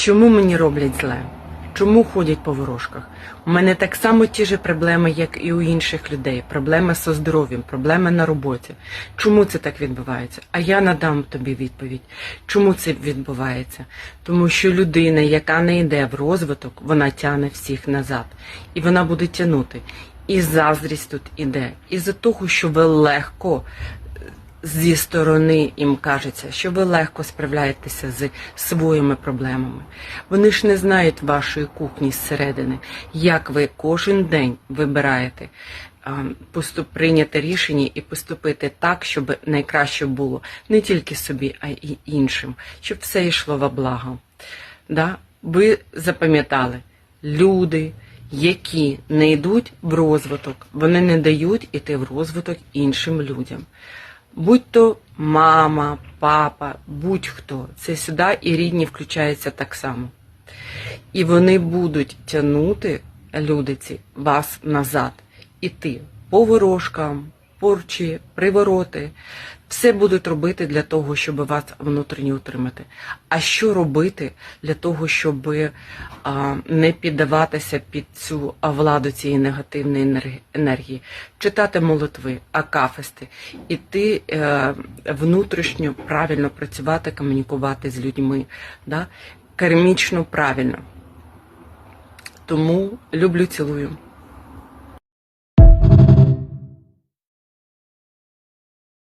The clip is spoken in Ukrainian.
Чому мені роблять зле? Чому ходять по ворожках? У мене так само ті ж проблеми, як і у інших людей. Проблеми зі здоров'ям, проблеми на роботі. Чому це так відбувається? А я надам тобі відповідь. Чому це відбувається? Тому що людина, яка не йде в розвиток, вона тягне всіх назад. І вона буде тягнути. І заздрість тут іде. Із-за того, що ви легко зі сторони їм кажеться, що ви легко справляєтеся з своїми проблемами. Вони ж не знають вашої кухні зсередини, як ви кожен день вибираєте поступ, прийняти рішення і поступити так, щоб найкраще було не тільки собі, а й іншим, щоб все йшло во благо. Да? Ви запам'ятали, люди, які не йдуть в розвиток, вони не дають іти в розвиток іншим людям. Будь то мама, папа, будь-хто, це сюди і рідні включаються так само. І вони будуть тягнути, люди ці, вас назад, іти по ворожкам, порчі, привороти. Все будуть робити для того, щоб вас внутрішньо утримати. А що робити для того, щоб а, не піддаватися під цю владу цієї негативної енергії? Читати молитви, акафисти, іти е, внутрішньо правильно працювати, комунікувати з людьми, да? кармічно правильно. Тому люблю, цілую.